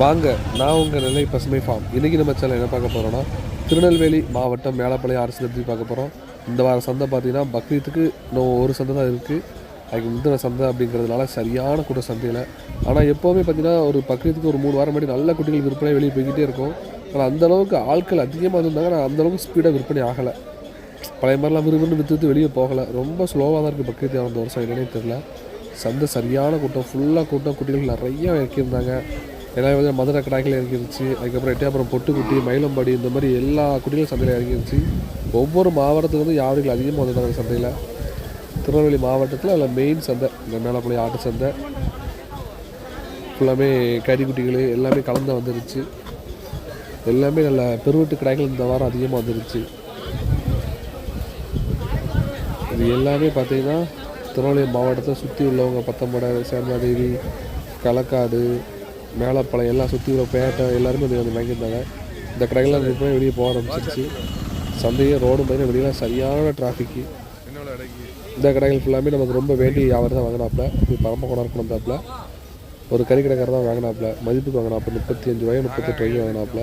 வாங்க நான் உங்கள் நெல்லை பசுமை ஃபார்ம் இன்றைக்கி நம்ம சேனல் என்ன பார்க்க போகிறோன்னா திருநெல்வேலி மாவட்டம் மேலப்பாளையம் அரசு பற்றி பார்க்க போகிறோம் இந்த வார சந்தை பார்த்தீங்கன்னா பக்ரீத்துக்கு இன்னும் ஒரு சந்தை தான் இருக்குது அதுக்கு முந்தின சந்தை அப்படிங்கிறதுனால சரியான கூட சந்தையில். ஆனால் எப்போவுமே பார்த்தீங்கன்னா ஒரு பக்ரீத்துக்கு ஒரு மூணு வாரம் முன்னாடி நல்ல குட்டிகள் விற்பனை வெளியே போய்கிட்டே இருக்கும். ஆனால் அந்த அளவுக்கு ஆட்கள் அதிகமாக இருந்தாங்க. ஆனால் அந்த அளவுக்கு ஸ்பீடாக விற்பனை ஆகலை. பழைய மாதிரிலாம் விறுவிறுன்னு விற்று விற்று வெளியே போகலை. ரொம்ப ஸ்லோவாக தான் இருக்குது பக்ரீத் அந்த வருஷம் என்னன்னே தெரில சந்தை சரியான கூட்டம் ஃபுல்லாக கூட்டம் குட்டிகள் நிறைய இறக்கியிருந்தாங்க. எல்லாமே வந்து மதுரை கடாய்கள் இறங்கிருச்சு அதுக்கப்புறம் எட்டியாபுரம் பொட்டுக்குட்டி மயிலம்பாடி இந்த மாதிரி எல்லா குட்டிகளும் சந்தையில் இறங்கிருச்சு ஒவ்வொரு மாவட்டத்துக்கு வந்து யாவடிகள் அதிகமாக வந்திருந்தாங்க சந்தையில். திருநெல்வேலி மாவட்டத்தில் அதில் மெயின் சந்தை இந்த மேலப்பள்ளி ஆட்டு சந்தை. ஃபுல்லாமே கறி குட்டிகள் எல்லாமே கலந்து வந்துருச்சு. எல்லாமே நல்ல பெருவெட்டு கடாய்கள் இந்த வாரம் அதிகமாக வந்துருச்சு. இது எல்லாமே பார்த்திங்கன்னா திருநெல்வேலி மாவட்டத்தை சுற்றி உள்ளவங்க பத்தம்படை சேமாதேவி களக்காடு மேலப்பாளையம் எல்லாம் சுற்றி உள்ள பேட்டை எல்லாருமே வந்து வந்து வாங்கியிருந்தாங்க. இந்த கடைகள்லாம் இப்போ வெளியே போக ஆரம்பிச்சிருச்சு. சந்தையே ரோடு மாதிரி வெளியெல்லாம் சரியான டிராஃபிக்கு இந்த கடைகள் ஃபுல்லாமே நமக்கு ரொம்ப வேண்டி அவர் தான் வாங்கினாப்புல. இது பரமக்குடம் இருக்கணும் வந்தாப்புல ஒரு கறி கடைக்காரர் தான் வாங்கினாப்புல. மதிப்புக்கு வாங்கினாப்புல. முப்பத்தி அஞ்சு ரூபாய் முப்பத்தெட்டு ரூபாய் வாங்கினாப்புல.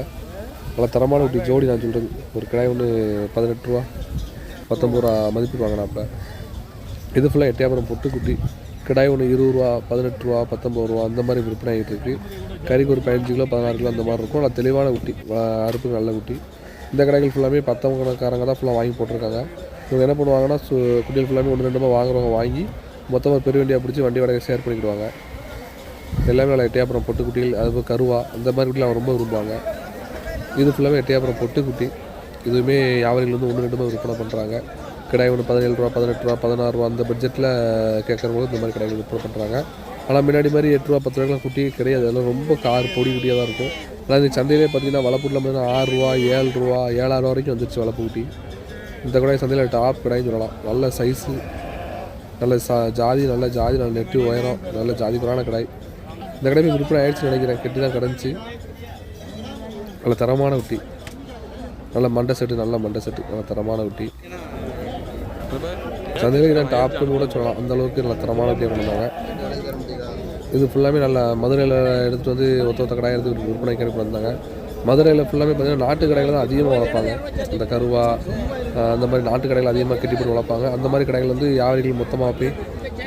நல்லா தரமான குட்டி ஜோடி நான் சொல்கிறது ஒரு கடை ஒன்று பதினெட்டு ரூபா பத்தொம்பது ரூபா மதிப்புக்கு வாங்கினாப்புல. இது ஃபுல்லாக எட்டியாபுரம் பொட்டுக்குட்டி கிடாய் ஒன்று இருபது ரூபா பதினெட்டு ரூபா பத்தொம்பது ரூபா அந்த மாதிரி விற்பனை ஆகிட்டு இருக்கு. கறிக்கு ஒரு பதினஞ்சு கிலோ பதினாறு கிலோ அந்த மாதிரி இருக்கும். நல்லா தெளிவான குட்டி அறுப்பு நல்ல குட்டி. இந்த கடைகள் ஃபுல்லாமே பத்தவங்கக்காரங்க தான் ஃபுல்லாக வாங்கி போட்டிருக்காங்க. இவங்க என்ன பண்ணுவாங்கன்னா சு குட்டிகள் ஃபுல்லாமே ஒன்று ரெண்டுமா வாங்குறவங்க வாங்கி மொத்தமாக பெரிய வண்டியாக பிடிச்சி வண்டி வாடகை ஷேர் பண்ணிக்கிடுவாங்க. எல்லாமே நல்லா எட்டையாப்புறம் பொட்டு குட்டிகள் அதுபோல் கருவா அந்த மாதிரி குட்டிலாம் அவங்க ரொம்ப விரும்புவாங்க. இது ஃபுல்லாமே பொட்டு பொட்டுக்குட்டி இதுவுமே வியாபாரிகள் வந்து ஒன்று ரெண்டுமா விற்பனை பண்ணுறாங்க கிடாய் ஒன்று பதினேழு ரூபா பதினெட்டு ரூபா பதினாறு ரூபா அந்த பட்ஜெட்டில் கேட்குறவங்களும் இந்த மாதிரி கடைகள் விற்பனை பண்ணுறாங்க ஆனால் முன்னாடி மாதிரி எட்டு ரூபா பத்து ரூபாய்க்குலாம் குட்டி கிடையாது. அதெல்லாம் ரொம்ப கார் பொடி குட்டியாக தான் இருக்கும். ஆனால் இந்த சந்தையிலே பார்த்தீங்கன்னா வளப்பூட்டில் பார்த்தீங்கன்னா ஆறு ரூபா ஏழு ரூபா ஏழாயிரம் ரூபா வரைக்கும் வந்துருச்சு வளப்பு குட்டி. இந்த கடாய் சந்தையில் டாப் கடாய்னு சொல்லலாம். நல்ல சைஸு நல்ல சா ஜாதி நல்ல ஜாதி நல்ல நெட்டு உயரம் நல்ல ஜாதி குறான கடாய் இந்த கடை விற்பனை ஆயிடுச்சுன்னு நினைக்கிறேன். கெட்டி தான் கிடந்துச்சு. நல்ல தரமான குட்டி. நல்ல மண்டை செட்டு நல்ல மண்டை செட்டு நல்ல தரமான குட்டி. சந்தையில் டாப்னு கூட சொல்லலாம். அந்த அளவுக்கு நல்ல தரமான குட்டியாக பண்ணுவாங்க இது ஃபுல்லாமே நல்ல மதுரையில் எடுத்துகிட்டு வந்து ஒத்த ஒத்த கடையாக எடுத்து விற்பனைக்கு எடுத்து வந்தாங்க. மதுரையில் ஃபுல்லாமே பார்த்தீங்கன்னா நாட்டு கடைகள் தான் அதிகமாக வளர்ப்பாங்க. இந்த கருவா அந்த மாதிரி நாட்டு கடைகள் அதிகமாக கட்டி போட்டு வளர்ப்பாங்க. அந்த மாதிரி கடைகள் வந்து வியாபாரிகள் மொத்தமாக போய்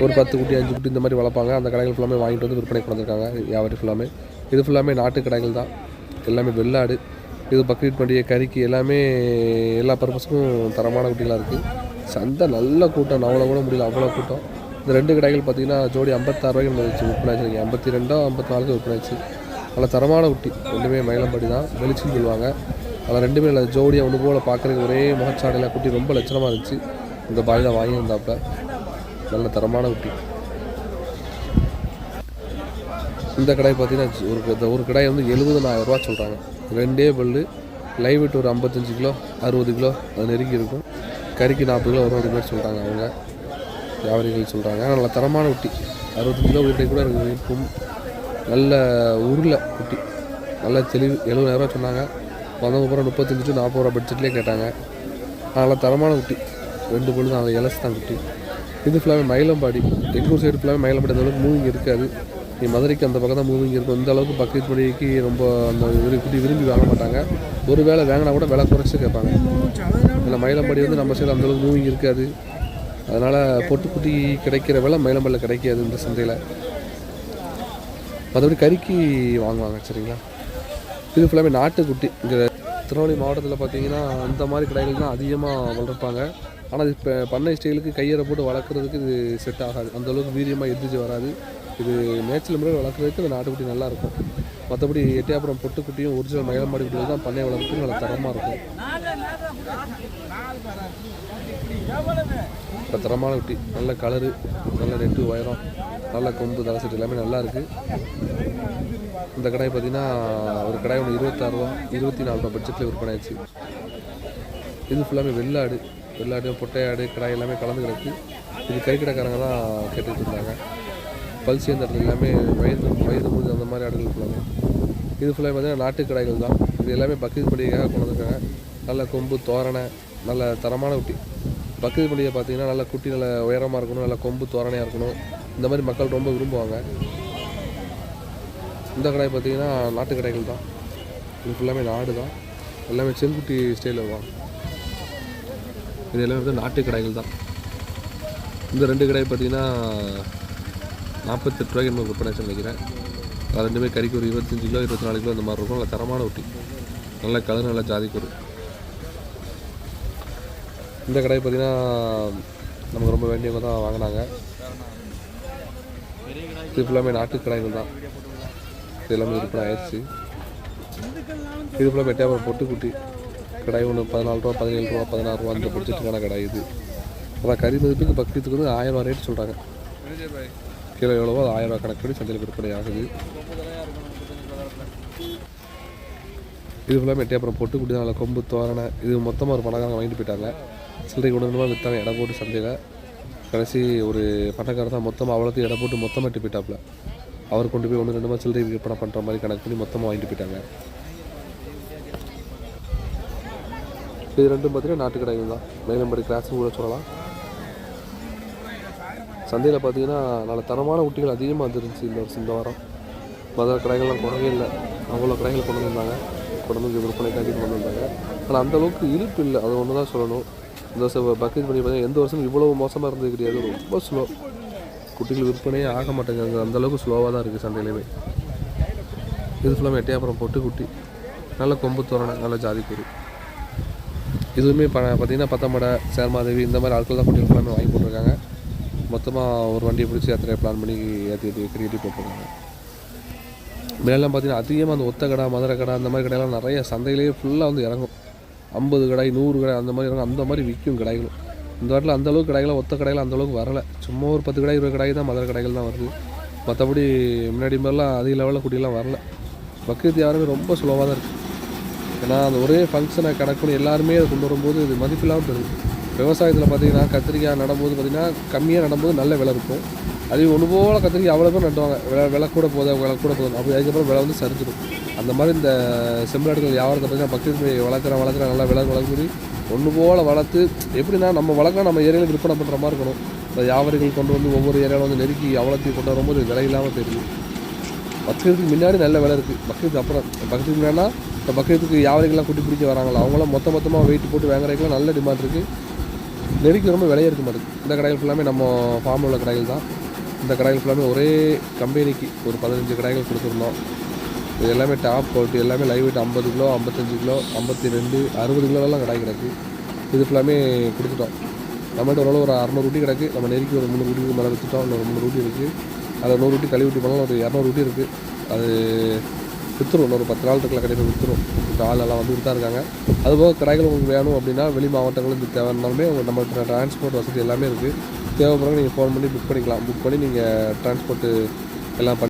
ஒரு பத்து குட்டி அஞ்சு குட்டி இந்த மாதிரி வளர்ப்பாங்க. அந்த கடைகள் ஃபுல்லாமே வாங்கிட்டு வந்து விற்பனை வந்திருக்காங்க வியாபாரி ஃபுல்லாமே இது ஃபுல்லாமே நாட்டு கடைகள் தான். எல்லாமே வெள்ளாடு இது பக்ரீட் பண்டிகை கறிக்கு எல்லாமே எல்லா பர்பஸுக்கும் தரமான குட்டிகளாக இருக்குது சந்தை நல்ல கூட்டம். அவ்வளோ கூட முடியல. அவ்வளோ கூட்டம். இந்த ரெண்டு கடைகள் பார்த்தீங்கன்னா ஜோடி ஐம்பத்தாறு ரூபாய்க்கு நம்ம விற்பனை ஆச்சு ஐம்பத்தி ரெண்டோ ஐம்பத்தி நாலுக்கு விற்பனை ஆச்சு. நல்ல தரமான குட்டி. ரெண்டுமே மயிலம்படி தான். வெளிச்சின்னு சொல்லுவாங்க. அதில் ரெண்டுமே இல்லை ஜோடியாக ஒன்று போல் பார்க்குறதுக்கு ஒரே முகச்சாடையில் குட்டி ரொம்ப லட்சணமாக இருந்துச்சு. இந்த பாயில் வாங்கியிருந்தாப்புல. நல்ல தரமான குட்டி. இந்த கடை பார்த்தீங்கன்னா ஒரு இந்த ஒரு கடை வந்து எழுபதனாயிரம் ரூபா சொல்கிறாங்க ரெண்டே பல்லு லைவ் விட்டு ஒரு ஐம்பத்தஞ்சு கிலோ அறுபது கிலோ அது நெருங்கி இருக்கும். கறிக்கு நாற்பது கிலோ வரும் அதுமாதிரி சொல்கிறாங்க அவங்க. வியாபாரிகள் சொல்கிறாங்க நல்ல தரமான குட்டி. அறுபத்தஞ்சு கிலோ வீட்டை கூட இருக்கு. இருக்கும் நல்ல உருளை குட்டி. நல்ல தெளிவு. எழுபதாயிரரூவா சொன்னாங்க. வந்தவங்க முப்பத்தஞ்சு டு நாற்பது ரூபா பட்ஜெட்லேயே கேட்டாங்க. நல்ல தரமான குட்டி. ரெண்டு பொழுது நல்ல இலசு தான் குட்டி. இது ஃபுல்லாகவே மயிலம்பாடி. எங்கூர் சைடு ஃபுல்லாகவே மயிலம்பாடி. அந்த அளவுக்கு மூவிங் இருக்காது. நீ மதுரைக்கு அந்த பக்கம் தான் மூவிங் இருக்கும் இந்த அளவுக்கு பக்ரீத் பண்டிகைக்கு ரொம்ப அந்த விரும்பி குட்டி விரும்பி வாங்க மாட்டாங்க. ஒரு வேளை வாங்கினா கூட விலை குறைச்சி கேட்பாங்க. இல்லை மயிலம்பாடி வந்து நம்ம சைடு அந்த அளவுக்கு மூவிங் இருக்காது. அதனால் பொட்டுக்குட்டி கிடைக்கிற விலை மயிலம்பள்ளியில் கிடைக்காது இந்த சந்தையில். மற்றபடி கறிக்கு வாங்குவாங்க சரிங்களா? இது ஃபுல்லாமே நாட்டுக்குட்டி. இங்கே திருநெல்வேலி மாவட்டத்தில் பார்த்தீங்கன்னா அந்த மாதிரி கடைகள் தான் அதிகமாக வளர்ப்பாங்க. ஆனால் இப்போ பண்ணை ஸ்டைலுக்கு கையறை போட்டு வளர்க்குறதுக்கு இது செட் ஆகாது. அந்தளவுக்கு வீரியமாக எதிர்த்து வராது. இது நேச்சுரல் முறையில் வளர்க்குறதுக்கு இந்த நாட்டுக்குட்டி நல்லாயிருக்கும் மற்றபடி எட்டியாபுரம் பொட்டுக்குட்டியும் ஒரிஜினல் மயிலமாடி குட்டியில் தான் பண்ணை வளர்ப்பு நல்லா தரமாக இருக்கும். இப்போ தரமான குட்டி நல்ல கலரு நல்ல நெட்டு உயரம் நல்ல கொம்பு தலைசட்டு எல்லாமே நல்லா இருக்குது இந்த கடை பார்த்தீங்கன்னா ஒரு கடை ஒன்று இருபத்தாறு ரூபா இருபத்தி நாலு ரூபா பட்ஜெட்டில் விற்பனை ஆச்சு. இது ஃபுல்லாமே வெள்ளாடு. வெள்ளாடு பொட்டையாடு கடாய் எல்லாமே கலந்து கிடக்கு. இது கறிக்கடைக்காரங்க தான் கேட்டுட்டு இருந்தாங்க. பல்சி அந்த இடத்துல எல்லாமே வயது வயது முது அந்த மாதிரி ஆடுகள் இருக்காங்க இது ஃபுல்லாக பார்த்தீங்கன்னா நாட்டு கடாய்கள் தான். இது எல்லாமே பக்ரீத் பண்டிகைக்காக கொண்டு வந்துருக்காங்க நல்ல கொம்பு தோரணை நல்ல தரமான குட்டி. பக்ரீத் பண்டிகை பார்த்தீங்கன்னா நல்ல குட்டி நல்ல உயரமாக இருக்கணும் நல்ல கொம்பு தோரணையாக இருக்கணும். இந்த மாதிரி மக்கள் ரொம்ப விரும்புவாங்க. இந்த கடை பார்த்தீங்கன்னா நாட்டு கடைகள் தான். இது ஃபுல்லாமே நாடு தான். எல்லாமே செங்குட்டி ஸ்டைலில் தான். இது எல்லாமே வந்து நாட்டு கடைகள் தான். இந்த ரெண்டு கடை பார்த்தீங்கன்னா நாற்பத்தெட்டு ரூபாய்க்கு நம்ம விற்பனை நினைக்கிறேன். அது ரெண்டுமே கறிக்கு ஒரு இருபத்தஞ்சி கிலோ இருபத்தி நாலு கிலோ இந்த மாதிரி இருக்கும். நல்லா தரமான ஊட்டி நல்ல கலர் நல்லா ஜாதிக்கூறு இந்த கடை பார்த்தீங்கன்னா நமக்கு ரொம்ப வேண்டியவங்க தான் வாங்கினாங்க. இது ஃபுல்லாமே நாட்டு கடைகள் தான். இது எல்லாமே விற்பனை ஆயிடுச்சு. இது ஃபுல்லாக மெட்டியாபுரம் பொட்டுக்குட்டி. கடாய் ஒன்று பதினாலு ரூபா பதினேழு ரூபா பதினாறு ரூபா அந்த பிடிச்சிட்டுக்கான கடாய் இது. ஆனால் கறி மதிப்புக்கு பக்ரீத்துக்கு வந்து ஆயிரம் ரூபா ரேட் சொல்கிறாங்க கிலோ எவ்வளவோ அது ஆயிரம் ரூபா கணக்கு சந்தையில் விற்பனை ஆகுது. இது ஃபுல்லாக மெட்டியாபுரம் பொட்டுக்குட்டி தான் கொம்பு தோரணை இது மொத்தமாக ஒரு பணக்காரங்க வாங்கிட்டு போயிட்டாங்க. சில்லறை கொண்டு விற்றாங்க இடம் போட்டு சந்தையில். கடைசி ஒரு பணக்காரர் தான் மொத்தமாக அவ்வளோத்தையும் இடம் போட்டு மொத்தமாக எட்டு போயிட்டாப்புல. அவர் கொண்டு போய் ஒன்று ரெண்டுமா சில்லறை விற்பனை பண்ணுற மாதிரி கணக்கு பண்ணி மொத்தமாக வாங்கிட்டு போயிட்டாங்க. இது ரெண்டும் பார்த்தீங்கன்னா நாட்டு கடைகள் தான். மேலம்படி கிராஸும் கூட சொல்லலாம். சந்தையில் பார்த்தீங்கன்னா நல்ல தரமான குட்டிகள் அதிகமாக வந்துருந்துச்சு இந்த வருஷம் இந்த வாரம். மற்ற கடைகள்லாம் குறையே இல்லை. அவ்வளோ கடைகள் கொண்டு வந்திருந்தாங்க. கொண்டு வந்து விற்பனைக்காக கொண்டு வந்தாங்க ஆனால் அந்த அளவுக்கு இழுப்பு இல்லை. அது ஒன்று தான் சொல்லணும். இந்த வருஷம் பக்ரீத் பண்ணி பார்த்தீங்கன்னா எந்த வருஷமும் இவ்வளோ மோசமாக இருந்தது கிடையாது. ரொம்ப ஸ்லோ குட்டிகள் விற்பனையே ஆக மாட்டேங்குது. அந்தளவுக்கு ஸ்லோவாக தான் இருக்குது சந்தையிலேயுமே. இது ஃபுல்லாக எட்டையாப்புறம் போட்டு குட்டி. நல்ல கொம்பு தோரணை நல்ல ஜாதி கூறு இதுவுமே ப பார்த்தீங்கன்னா பத்தமடை சேர்மாதேவி இந்த மாதிரி ஆட்கள் தான் குட்டிகள் பிளான் வாங்கி போட்டிருக்காங்க. மொத்தமாக ஒரு வண்டியை பிடிச்சி யாத்திரையை பிளான் பண்ணி ஏற்றி ஏற்றி கிரியேட்டி போட்டிருக்காங்க. மேலாம் பார்த்தீங்கன்னா அதிகமாக அந்த ஒத்த கடை மதுரை கடை அந்த மாதிரி கடையெல்லாம் நிறைய சந்தையிலேயே ஃபுல்லாக வந்து இறங்கும். ஐம்பது கடை நூறு கடை அந்த மாதிரி இறங்கும். அந்த மாதிரி விற்கும் கடைகளும். இந்த வாட்டில் அந்தளவுக்கு கடைகள் ஒத்த கடைகள் அந்த அளவுக்கு வரல. சும்மா ஒரு பத்து கடை இருபது கடை தான் மதுரை கடைகள் தான் வருது. மற்றபடி முன்னாடி மாதிரிலாம் அதிக லெவலில் குட்டிலாம் வரல. பக்ரீத் யாருமே ரொம்ப ஸ்லோவாக தான் இருக்குது ஏன்னா அந்த ஒரே ஃபங்க்ஷனை கணக்குன்னு எல்லாருமே அதை கொண்டு வரும்போது இது மதிப்பில்லாமல் போயிடுது. விவசாயத்தில் பார்த்தீங்கன்னா கத்திரிக்காய் நடும்போது பார்த்திங்கன்னா கம்மியாக நடும்போது நல்ல விலை இருக்கும். அதே ஒன்று போல் கத்திரிக்காய் அவ்வளோ பேர் நட்டுவாங்க விலை விலை கூட போதும் விலை கூட போதும் அப்படி அதுக்கப்புறம் விலை வந்து சரிஞ்சிடும். அந்த மாதிரி இந்த செம்மலாடுகள் வியாபாரத்தை பார்த்தீங்கன்னா பக்கத்து வளர்க்குற வளர்க்குற நல்லா விலை வளர்க்குறி ஒன்று போல் வளர்த்து எப்படின்னா நம்ம வளர்க்க நம்ம ஏரியாவில் விற்பனை பண்ணுற மாதிரி இருக்கணும். இந்த வியாபாரிகள் கொண்டு வந்து ஒவ்வொரு ஏரியாவில் வந்து நெருக்கி அவ்வளோத்தையும் கொண்டு வரும்போது விலை இல்லாமல் தெரியும் பக்ரீத்துக்கு முன்னாடி நல்ல விலை இருக்குது பக்ரீத்துக்கு அப்புறம் பக்ரீத்துக்கு முன்னாடினா இப்போ பக்ரீத்துக்கு யாவரைக்கெல்லாம் குட்டி பிடிச்சி வராங்களா அவங்களாம் மொத்த மொத்தமாக வெயிட் போட்டு வாங்குறதுக்குலாம் நல்ல டிமாண்ட் இருக்குது நெருக்கி ரொம்ப விலையே இருக்க மாட்டேங்குது இந்த கடைகள் ஃபுல்லாமே நம்ம ஃபார்மில் உள்ள கடைகள் தான். இந்த கடைகள் ஃபுல்லாமே ஒரே கம்பெனிக்கு ஒரு பதினஞ்சு கடைகள் கொடுத்துருந்தோம். இது எல்லாமே டாப் குவாலிட்டி எல்லாமே லைவ் வெயிட் ஐம்பது கிலோ ஐம்பத்தஞ்சு கிலோ ஐம்பத்தி ரெண்டு அறுபது கிலோலாம் கடை கிடக்கு. இது ஃபுல்லாமே கொடுத்துட்டோம். நம்மகிட்ட ஓரளவு ஒரு அறநூறு ரூட்டி கிடக்கு. நம்ம நெருக்கி ஒரு முந்நூறு ரூட்டிக்கு மேலே வச்சுட்டோம் ஒரு முந்நூறு ரூட்டி இருக்குது அதில் நூறு ரூட்டி கழுவி ஊட்டி போனாலும் ஒரு இரநூறு ரூட்டி இருக்குது அது விற்றுரும் இன்னொரு பத்து நாள் இருக்கல கடையில் விற்றுரும் இப்போ ஆள் எல்லாம் வந்துட்டு தான் இருக்காங்க. அதுபோக கடைகள் உங்களுக்கு வேணும் அப்படின்னா வெளி மாவட்டங்களுக்கு தேவைனாலுமே உங்க நம்ம டிரான்ஸ்போர்ட் வசதி எல்லாமே இருக்குது தேவைப்படுறாங்க நீங்கள் ஃபோன் பண்ணி புக் பண்ணிக்கலாம். புக் பண்ணி நீங்கள் டிரான்ஸ்போர்ட்டு எல்லாம் பண்ணி